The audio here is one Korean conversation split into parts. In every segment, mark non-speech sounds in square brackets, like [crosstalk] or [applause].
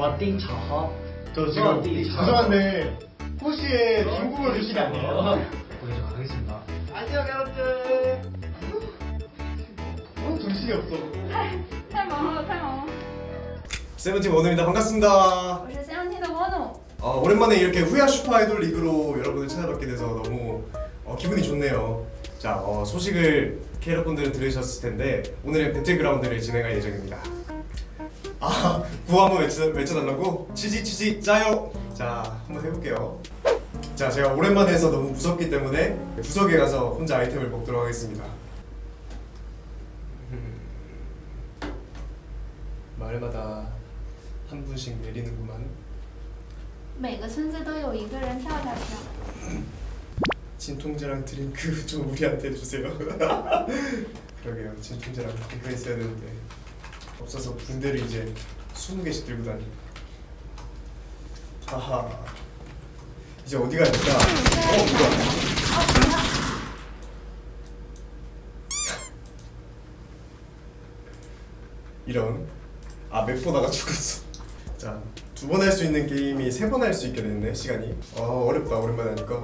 软丁炒好， 저 지금 어디? 죄송한데 호시의 중국어 교실이 아니에요? 보여줘 가겠습니다. 안녕 여러분들. 어 정신이 없어. 太忙了，太忙了。 세븐틴 원우입니다. 반갑습니다. 我是三天的 원우。 어, 오랜만에 이렇게 후야 슈퍼 아이돌 리그로 여러분을 찾아뵙게 돼서 너무 어, 기분이 좋네요. 자, 어, 소식을 캐럿분들은 들으셨을 텐데 오늘은 배틀그라운드를 진행할 예정입니다. 아, 구호 한번 외쳐, 외쳐달라고? 치지 치지 짜요! 자, 한번 해볼게요. 자, 제가 오랜만에 해서 너무 무섭기 때문에 구석에 가서 혼자 아이템을 먹도록 하겠습니다. 음, 마을마다 한 분씩 내리는구만. 每个村子都有一个人跳下去。 진통제랑 드링크 좀 우리한테 주세요. [laughs] 그러게요. 진통제랑 드링크가 있어야 되는데 없어서 붕대를 이제 20개씩 들고 다니. 아하. 이제 어디 가야 될까? 어, 뭐야? 이런. 아, 맵 보다가 죽었어. 자, 두 번 할 수 있는 게임이 세 번 할 수 있게 됐네, 시간이. 어, 어렵다, 오랜만에 하니까.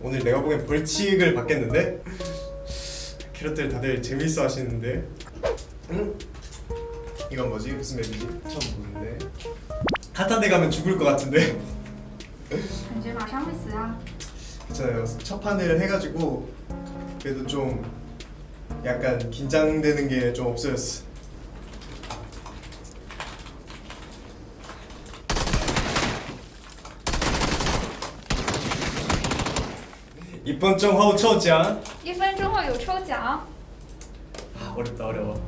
오늘 내가 보기엔 벌칙을 받겠는데? 캐럿들 다들 재밌어 하시는데. 응? 이건 뭐지? 무슨 맵이지? 처음 보는데. 핫한 데 가면 죽을 것 같은데. 感觉马上会死啊！ 괜찮아요. 첫 판을 해가지고 그래도 좀 약간 긴장되는 게 좀 없어졌어. 이번 정 하우 초장 一分钟后有抽奖。 아, 어렵다 어려워.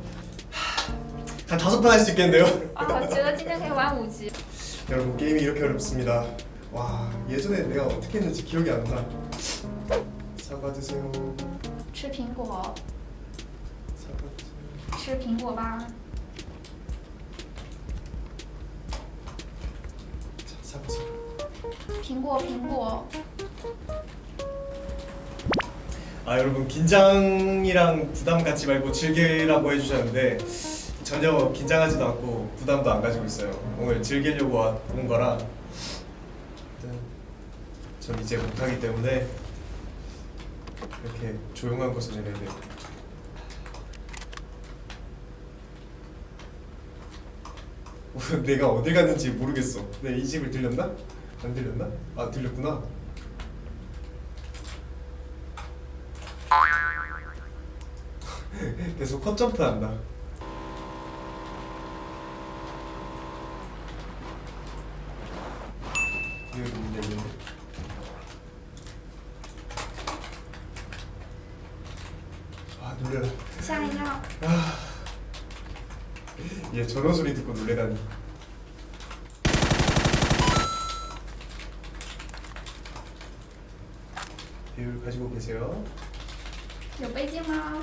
하, 한 다섯 판 할 수 있겠는데요? 啊，我觉得今天可以玩五局。 여러분 게임이 이렇게 어렵습니다. 와 예전에 내가 어떻게 했는지 기억이 안 나. 사과 드세요. 吃苹果， 사과 드세요. 吃苹果吧。 자, 사과 사과. 苹果，苹果。 아 여러분 긴장이랑 부담 갖지 말고 즐기라고 해주셨는데 전혀 긴장하지도 않고 부담도 안 가지고 있어요. 오늘 즐기려고 와- 온 거라 전 이제 못하기 때문에 이렇게 조용한 내려야 돼요. 오늘 [laughs] 내가 어딜 갔는지 모르겠어. 내이 집을 들렸나? 안 들렸나? 아 들렸구나. [laughs] 계속 컷점프 한다. 아. 얘 저런 소리 듣고 놀래다니. 배율 가지고 계세요. 이거 빼지 마.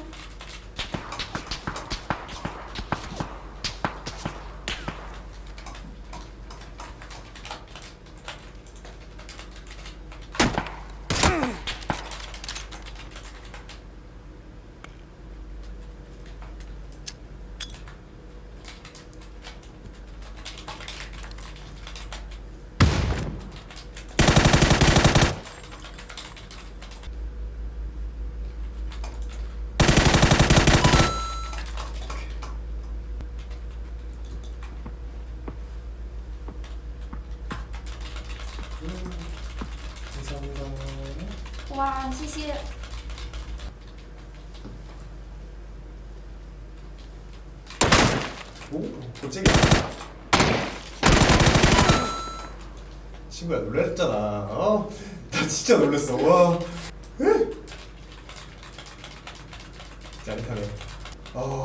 谢谢。 오, 고쟁이. 친구야 놀랬잖아. 어? 나 진짜 놀랬어. 와. 짜릿하네. 오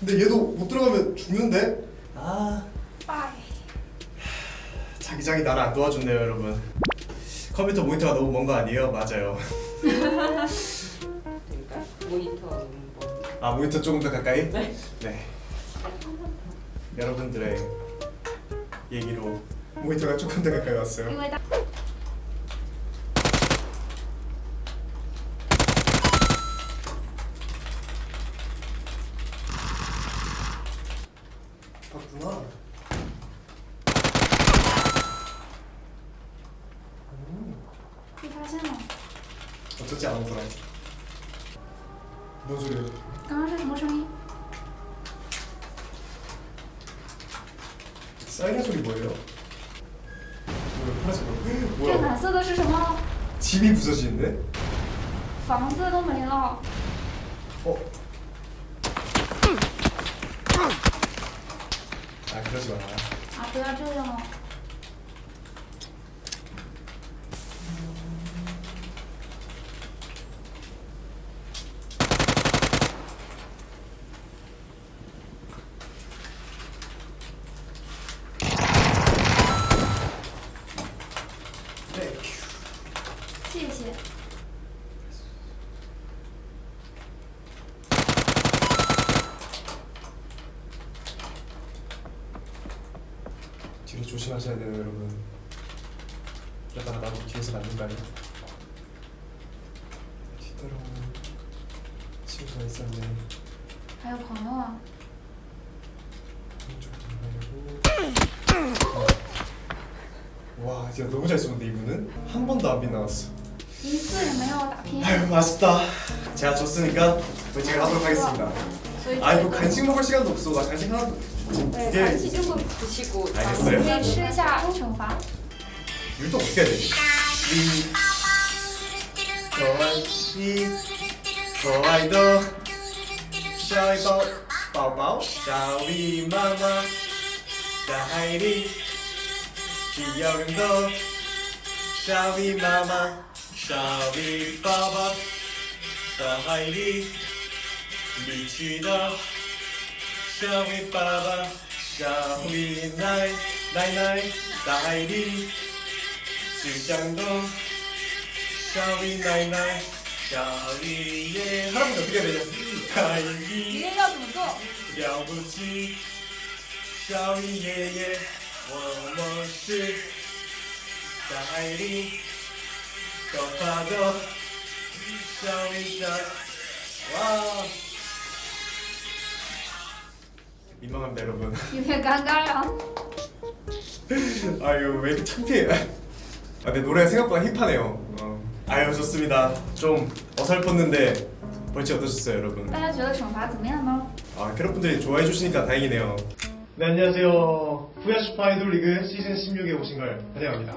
근데 얘도 못 들어가면 죽는데? 아 빠이. 자기장이 나를 안 도와줬네요 여러분 컴퓨터 모니터가 너무 먼 거 아니에요? 맞아요 그러니까 모니터 아 모니터 조금 더 가까이? 네. 네 여러분들의 얘기로 모니터가 조금 더 가까이 왔어요 大 봤구나. 음, 被发现了， 어쩌지 안 오더라. 뭔 소리야? 刚刚是什么声音？ 사이렌 소리 뭐예요? 뭐야 파란색 거? 这 뭐야? 蓝色的是什么？ 집이 부서지는데? 房子都没了。 어? 哎，你说喜欢啥呀？啊，不要这样哦。 뒤로 조심하셔야 돼요 여러분. 이러다가 나도 뒤에서 맞는다요. 뒤따라오는 친구가 있었네. 还有朋友啊， 왼쪽 가려고. 와 진짜 너무 잘 쏘는데 이분은 한 번도 안 빗나갔어. 一次也没有打偏。 아유 맛있다. 제가 졌으니까 벌칙을 하도록 하겠습니다. 所以 아 이거 간식 먹을 시간도 없어. 나 간식 하나도 지금 네, 두 개. 간식 조금 드시고 可 알겠어요. 以吃一下惩罚。 율동 어떻게 해야 되지? 위 좋아시 좋아이도 샤이보 바오바오 샤위 마마 샤하이리 귀여움도 샤위 마마 샤위 바바 샤하이리 미치다 Shall we baba? Shall we night? Night night? Nighty? 심장동 Shall we night night? Shall we yeah? 하나만 더 드려야 되죠. 나이리 이래가 부르고 야부지 Shall we yeah yeah? One more shit. 나이리 더 파도 Shall we just wow? 민망합니다 여러분 有点尴尬呀。 아유 왜 이렇게 창피해 아, 내 노래가 생각보다 힙하네요 어. 아유 좋습니다 좀 어설펐는데 벌칙 어떠셨어요 여러분 大家觉得惩罚怎么样呢？ 아 캐럿분들이 좋아해 주시니까 다행이네요 네 안녕하세요 후야 슈퍼 아이돌 리그 시즌 16에 오신 걸 환영합니다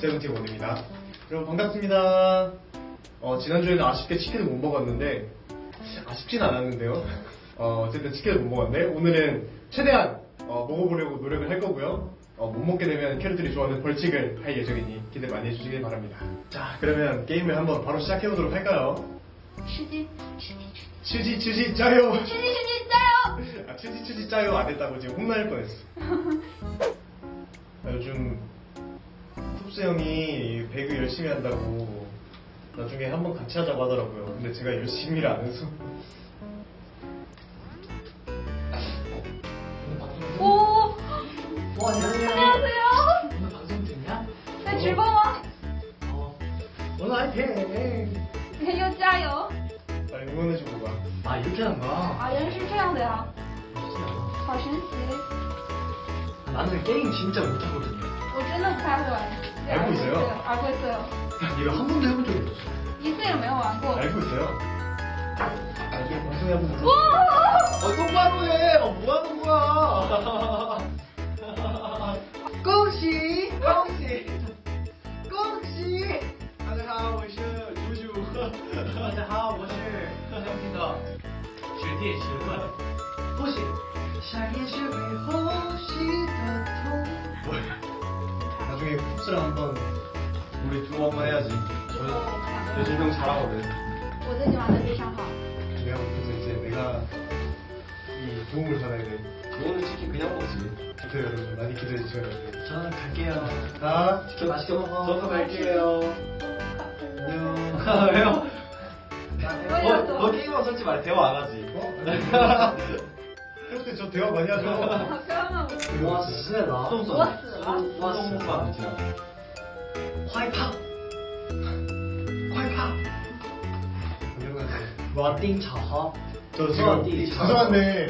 세븐틴 원입니다 여러분 반갑습니다 어, 지난주에는 아쉽게 치킨을 못 먹었는데 아쉽진 않았는데요 어, 쨌든 치킨을 못 먹었는데 오늘은 최대한 어, 먹어보려고 노력을 할 거고요. 어, 못 먹게 되면 캐릭터들이 좋아하는 벌칙을 할 예정이니 기대 많이 해주시길 바랍니다. 자, 그러면 게임을 한번 바로 시작해보도록 할까요? 치즈, 치즈, 치즈 짜요. 치즈, 치즈 짜요. 아, 치즈, 치즈 짜요 안 했다고 지금 혼날 뻔했어. 나 [laughs] 요즘 쿱스 형이 배그 열심히 한다고 나중에 한번 같이 하자고 하더라고요. 근데 제가 열심히를 안 해서 와 안녕하세요. 안녕하세요. 오늘 방송 듣냐? 在直播吗？ 어. 오늘 화이팅. 要加油！ 빨리 응원해주고 가. 아 이렇게 하는 거야? 啊，原来是这样的呀， 멋지다. 好神奇！ 나는 게임 진짜 못하거든요. 我真的不太会玩。对 알고 있어요? 알고 있어요. 이거 한 번도 해본 적이 없어. 一次也没有玩过。 알고 있어요. 아 이게 방송에 한번 못. 哇！ 어 똑바로 해. 어 뭐 하는 거야? 亲的学弟学问。恭喜！夏天学会呼吸的痛。 나중에 쿱스랑 한번 우리 듀오 한번 해야지. 요즘 형 잘하거든. 我最近玩的非常好。 내가 그래서 이제 내가 이 좋은 걸 전해야 돼. 오늘 치킨 그냥 먹지. 좋대요 여러분. 많이 기대해 주셔야 돼. 저는 갈게요. 자, 치킨 맛있게 먹어. 저도 갈게요. 안녕. [laughs] 왜요? 너, 너 게임만 설치 말해. 대화 안 하지. 어? 그때 저 대화 많이 하죠. 我死了，我死了我死了，快跑，快跑！ 我订炒好， 저 지금 죄송한데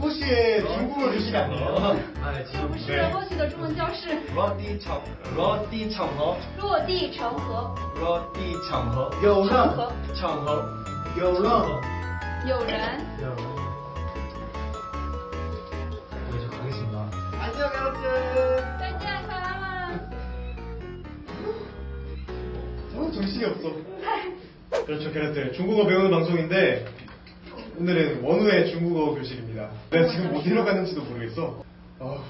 호시의 중국어 교실이 아니에요. 哎，其实不是是。过去的中文教室，落地炒，落地炒河，落地成盒，落地炒河，有成了，盒，炒河， 有人 요란 이제 가겠습니다. 안녕 여러분. 쫄지한 사람아 어, 정신이 없어. 그렇죠 캐럿들. 중국어 배우는 방송인데 오늘은 원우의 중국어 교실입니다. 내가 지금 어디로 가는지도 모르겠어. 어,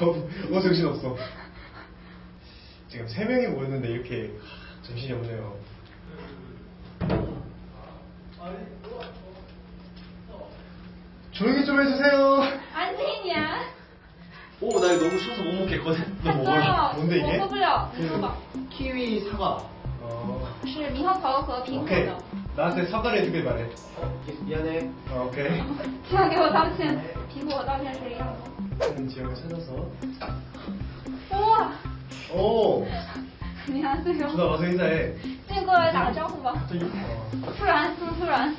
어, 어 정신없어. 지금 세 명이 모였는데 이렇게 정신이 없네요. 조용히 좀 해주세요. 安静一点。 오, 나 이거 너무 쉬워서 못 먹겠거든. 너 太酸 먹어라. 了， 뭔데 我 이게 喝不了，你说吧。 키위 사과. 어, 是猕猴桃和苹果 오케이. 的。 나한테 사과를 해주길 바래. 미안해. 어, 오케이. 这样给我道歉，苹果和道歉是一样的。 좋은 지역을 찾아서. 哇， 오, 你好，这个， 준아 와서 인사해. 今过来打个招呼吧。这突然这么突然。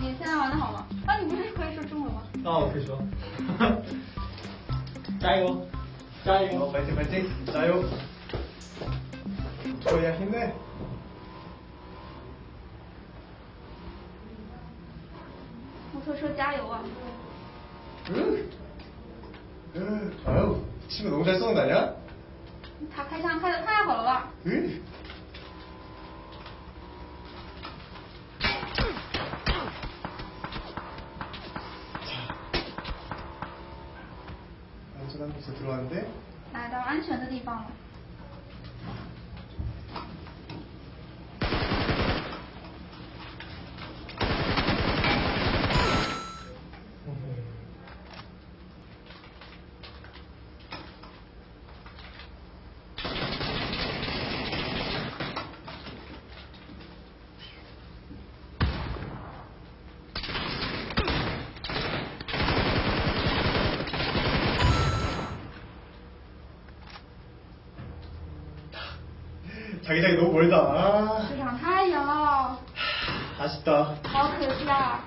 你现在玩的好吗？啊你不是可以说中文吗？那我可以说。[laughs] 加油。加油。白天白天加油。我也现在摩托车加油啊。嗯。嗯。哎哦是不是龙山送的呀。他开枪开的太好了吧。嗯。来到安全的地方了。 자기장이 너무 멀다 아, 市场太远了， 아쉽다 好可惜啊！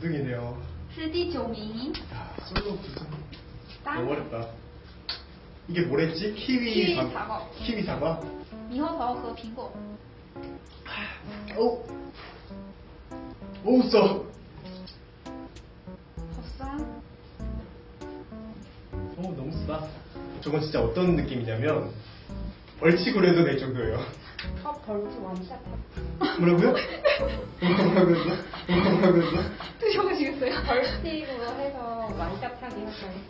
9등이네요 是第九名， 야, 솔로 9등 单 너무 어렵다 이게 뭐랬지? 키위, 키위 사- 사과. 키위 사과? 猕猴桃和苹果。 오, 오, 써. 好酸， 어, 너무 쓰다. 저건 진짜 어떤 느낌이냐면 벌칙으로 해도 될 정도예요. 첫 벌주 완샷. 뭐라고요? 뭐라고 했어? 뭐라고 했어? 드셔보시겠어요? 벌칙으로 해서 완샷 하기 할까요?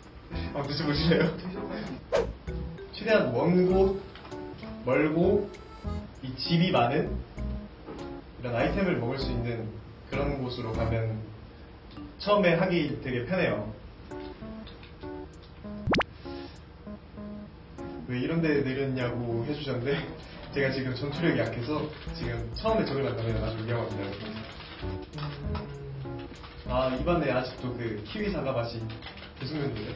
아, 드셔보실래요? 최대한 먼 곳, 멀고 이 집이 많은 이런 아이템을 먹을 수 있는 그런 곳으로 가면 처음에 하기 되게 편해요. 왜 이런 데 내렸냐고 해주셨는데 [laughs] 제가 지금 전투력이 약해서 지금 처음에 저를 만나면 아주 위험합니다. 아 입안에 아직도 그 키위 사과 맛이 계속 나는데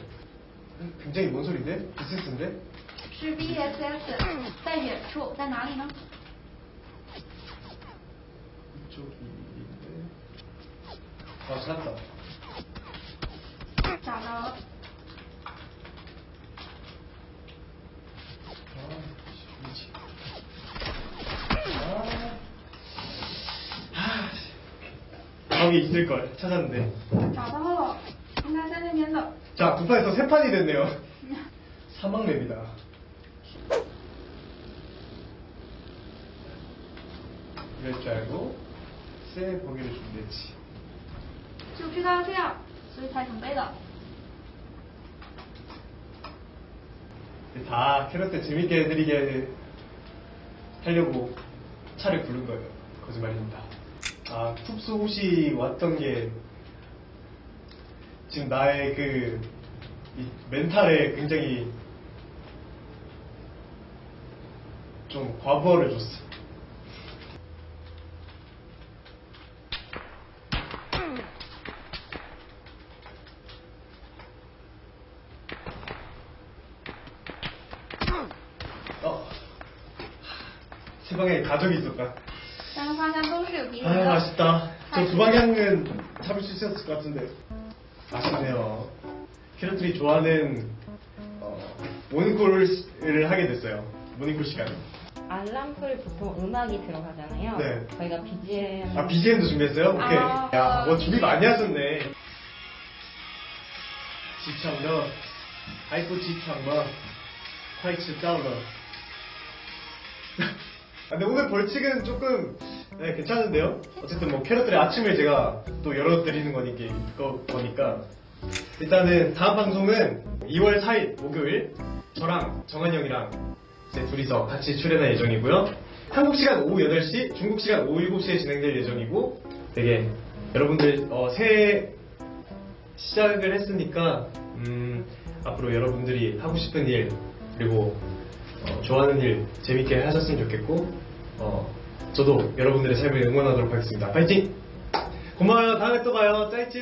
굉장히 뭔 소리인데? 비스스인데? 是 BSS，在远处，在哪里呢？ 이쪽인데 아 찾았다 找到了。 거기 있을걸 찾았는데 找到了，应该在那边的。 자 두 판에서 세 판이 됐네요 사막맵이다 이럴 줄 알고 새 보기를 준비했지 就知道这样，所以才准备的。 다 캐럿 때 재밌게 해드리게 하려고 차를 부른 거예요. 거짓말입니다. 아, 쿱스 혹시 왔던 게 지금 나의 그이 멘탈에 굉장히 좀 과부하를 줬어. 어, 세 방에 먹을까? 아유 맛있다. 저 두방향은 잡을 수 있었을 것 같은데 아쉽네요. 캐럿들이 좋아하는 어, 모닝콜을 하게 됐어요. 모닝콜 시간. 알람풀 보통 음악이 들어가잖아요. 네. 저희가 BGM. 아 BGM도 준비했어요. 오케이. 아. 야, 뭐 준비 많이 하셨네. 지창러, 아이폰 지창러, 화이트 다운러. 아, 근데 오늘 벌칙은 조금 네, 괜찮은데요? 어쨌든 뭐 캐럿들의 아침을 제가 또 열어드리는 거니까, 일단은 다음 방송은 2월 4일 목요일 저랑 정한이 형이랑 이제 둘이서 같이 출연할 예정이고요. 한국 시간 오후 8시, 중국 시간 오후 7시에 진행될 예정이고 되게 여러분들 어, 새해 시작을 했으니까 음, 앞으로 여러분들이 하고 싶은 일 그리고 어, 좋아하는 일 재밌게 하셨으면 좋겠고 어, 저도 여러분들의 삶을 응원하도록 하겠습니다. 파이팅! 고마워요. 다음에 또 봐요. 짜이찌